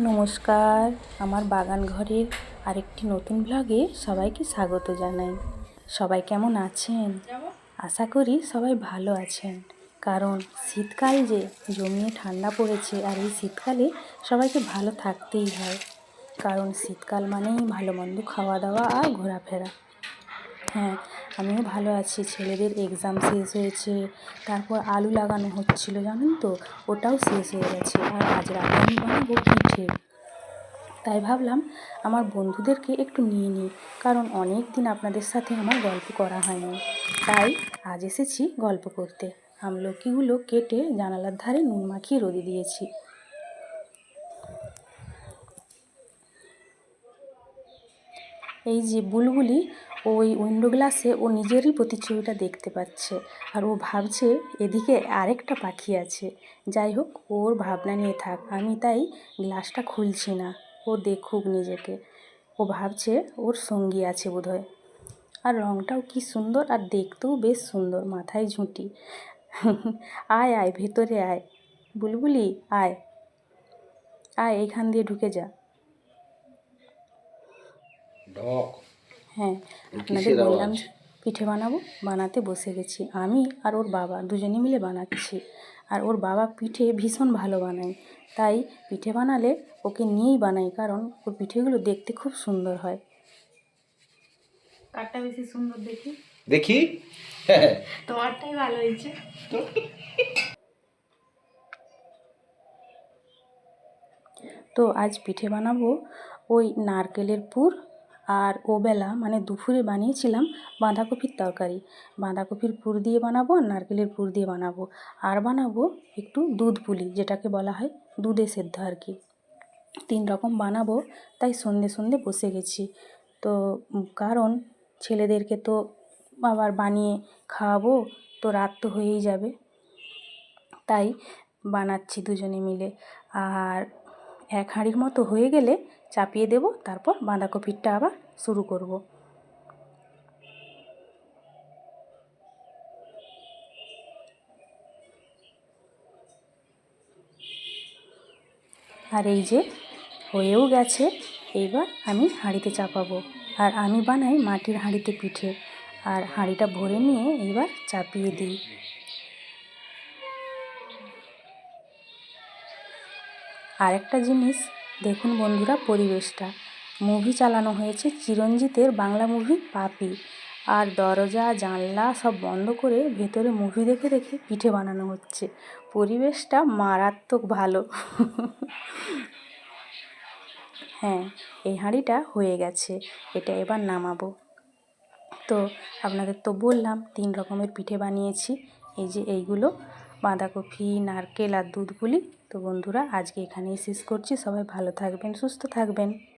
নমস্কার। আমার বাগান ঘরের আরেকটি নতুন ব্লগে সবাইকে স্বাগত জানাই। সবাই কেমন আছেন? আশা করি সবাই ভালো আছেন। কারণ শীতকাল যে জমিয়ে ঠান্ডা পড়েছে আর এই শীতকালে সবাইকে ভালো থাকতেই হয়। কারণ শীতকাল মানেই ভালো মন্দ খাওয়া দাওয়া আর ঘোরাফেরা। হ্যাঁ আমিও ভালো আছি। ছেলেদের এক্সাম শেষ হয়েছে, তারপর আলু লাগানো হচ্ছিল, জানেন তো? ওটাও শেষ হয়ে গেছে, আর আজ রাতে আমি বানাবো পিঠে তাই ভাবলাম আমার বন্ধুদেরকে একটু নিয়ে নিই, কারণ অনেক দিন আপনাদের সাথে আমার গল্প করা হয়নি। তাই আজ এসেছি গল্প করতে। আমলকিগুলো কেটে জানালার ধারে নুন মাখিয়ে রোদে দিয়েছি। এই যে বুলবুলি ওই উইন্ডো গ্লাসে ও নিজেরই প্রতিচ্ছবিটা দেখতে পাচ্ছে। আর ও ভাবছে এদিকে আরেকটা পাখি আছে। যাই হোক, ওর ভাবনা নিয়ে থাক, আমি তাই গ্লাসটা খুলছি না। ও দেখুক নিজেকে। ও ভাবছে ওর সঙ্গী আছে বোধহয়। আর রঙটাও কি সুন্দর আর দেখতেও বেশ সুন্দর, মাথায় ঝুঁটি। আয় আয়, ভেতরে আয়। বুলবুলি, আয়। আয়, এখান দিয়ে ঢুকে যা। ঢক। হ্যাঁ আপনাদের কিসের বললাম পিঠে বানাবো বানাতে বসে গেছি। আমি আর ওর বাবা দুজনে মিলে বানাচ্ছি। আর ওর বাবা পিঠে ভীষণ ভালো বানায়। তাই পিঠে বানালে ওকে নিয়েই বানাই কারণ ওর পিঠেগুলো দেখতে খুব সুন্দর হয়। কারটা বেশি সুন্দর দেখি। দেখি? তোমারটাই ভালো হয়েছে। তো আজ পিঠে বানাবো ওই নারকেলের পুর আর ওবেলা মানে দুপুরে বানিয়েছিলাম বাঁধাকপির তরকারি। বাঁধাকপির পুর দিয়ে বানাবো আর নারকেলের পুর দিয়ে বানাবো। আর বানাবো একটু দুধ পুলি, যেটাকে বলা হয় দুধে সেদ্ধ আর কি। তিন রকম বানাবো, তাই সন্ধে সন্ধে বসে গেছি। তো কারণ ছেলেদেরকে তো আবার বানিয়ে খাওয়াবো, তো রাত তো হয়েই যাবে। তাই বানাচ্ছি দুজনে মিলে। আর এক হাঁড়ির মতো হয়ে গেলে চাপিয়ে দেব, তারপর বাঁধাকপিরটা আবার শুরু করব। আর এই যে হয়েও গেছে, এইবার আমি হাঁড়িতে চাপাবো। আর আমি বানাই মাটির হাঁড়িতে পিঠে। আর হাঁড়িটা ভরে নিয়ে এইবার চাপিয়ে দিই। আরেকটা জিনিস, দেখুন বন্ধুরা পরিবেশটা। মুভি চালানো হয়েছে চিরঞ্জিতের বাংলা মুভি পাপি। আর দরজা, জানলা সব বন্ধ করে ভেতরে মুভি দেখে দেখে পিঠে বানানো হচ্ছে। পরিবেশটা মারাত্মক ভালো। হ্যাঁ এই হাঁড়িটা হয়ে গেছে। এটা এবার নামাবো। তো আপনাদের তো বললাম, তিন রকমের পিঠে বানিয়েছি। এই যে এইগুলো বাঁধাকপি, নারকেল আর দুধগুলি। তো বন্ধুরা, আজকে এখানেই শেষ করছি। সবাই ভালো থাকবেন, সুস্থ থাকবেন।